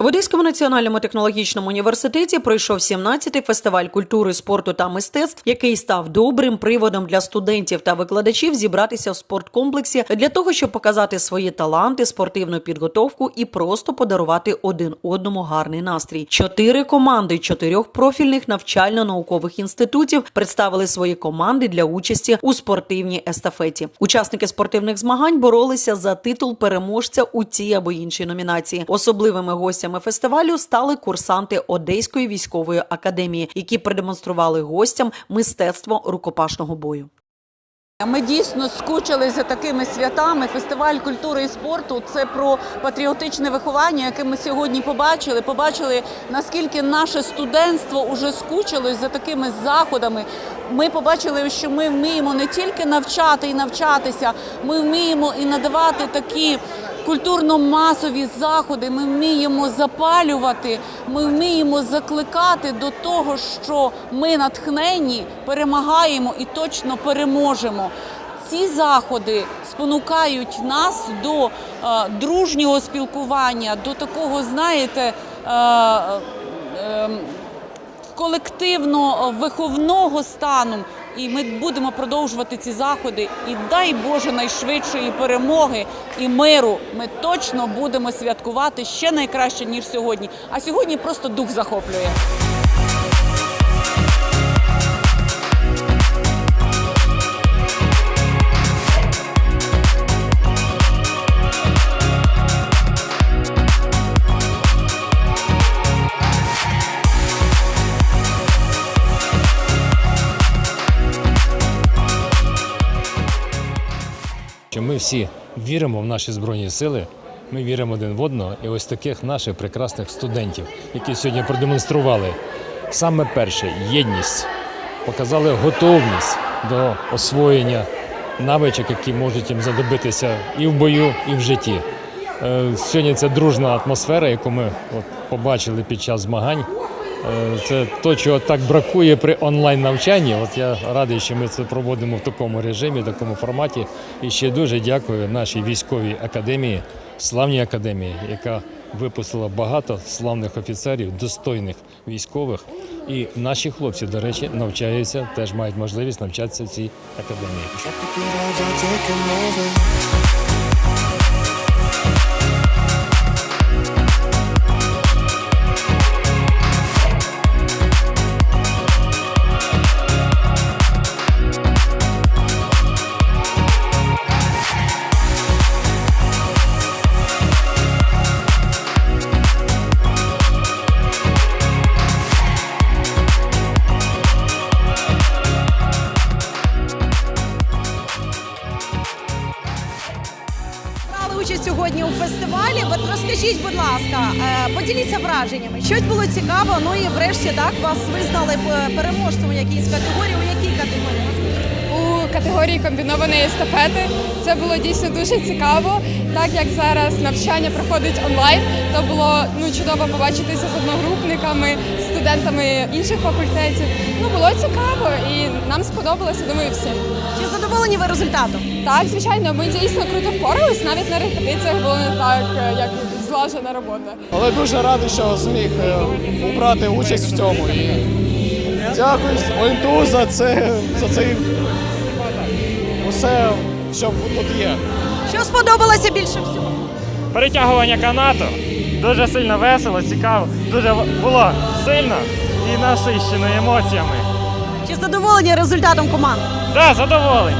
В Одеському національному технологічному університеті пройшов 17-й фестиваль культури, спорту та мистецтв, який став добрим приводом для студентів та викладачів зібратися в спорткомплексі для того, щоб показати свої таланти, спортивну підготовку і просто подарувати один одному гарний настрій. Чотири команди чотирьох профільних навчально-наукових інститутів представили свої команди для участі у спортивній естафеті. Учасники спортивних змагань боролися за титул переможця у цій або іншій номінації. Особливими гостями фестивалю стали курсанти Одеської військової академії, які продемонстрували гостям мистецтво рукопашного бою. Ми дійсно скучили за такими святами. Фестиваль культури і спорту це про патріотичне виховання, яке ми сьогодні побачили. Побачили наскільки наше студентство уже скучилось за такими заходами. Ми побачили, що ми вміємо не тільки навчати і навчатися, ми вміємо і надавати такі культурно-масові заходи. Ми вміємо запалювати, ми вміємо закликати до того, що ми натхнені, перемагаємо і точно переможемо. Ці заходи спонукають нас до е, дружнього спілкування, до такого, знаєте, е, е, колективно-виховного стану. І ми будемо продовжувати ці заходи. І дай Боже найшвидшої перемоги і миру. Ми точно будемо святкувати ще найкраще ніж сьогодні. А сьогодні просто дух захоплює. Що ми всі віримо в наші збройні сили. Ми віримо один в одного, і ось таких наших прекрасних студентів, які сьогодні продемонстрували саме перше єдність, показали готовність до освоєння навичок, які можуть їм задобитися і в бою, і в житті. Е, Сьогодні це дружна атмосфера, яку ми от побачили під час змагань. Е, Це то, чого так бракує при онлайн навчанні. От я радий, що ми це проводимо в такому режимі, в такому форматі. І ще дуже дякую нашій військовій академії, славній академії, яка випустила багато славних офіцерів, достойних військових. І наші хлопці, до речі, навчаються, теж мають можливість навчатися в цій академії. Участь сьогодні у фестивалі. От розкажіть, будь ласка, е, поділіться враженнями. Щось було цікаво. Ну і врешті так вас визнали п- переможцем у якійсь категорії. У якій категорії? Категорії комбінованої естафети. Це було дійсно дуже цікаво. Так як зараз навчання проходить онлайн, то було ну чудово побачитися з одногрупниками, студентами інших факультетів. Ну було цікаво і нам сподобалося. Думаю, всім. Чи задоволені ви результатом? Так, звичайно, ми дійсно круто впорались. Навіть на репетиціях було не так, е, як злажена робота. Але дуже радий, що зміг е, брати участь в цьому. І дякую Ольту за це за цей усе, що тут є. Що сподобалося більше всього? перетягування канату. Дуже сильно весело, цікаво. Дуже було сильно і насищено емоціями. Чи задоволені результатом команди? Так, задоволені.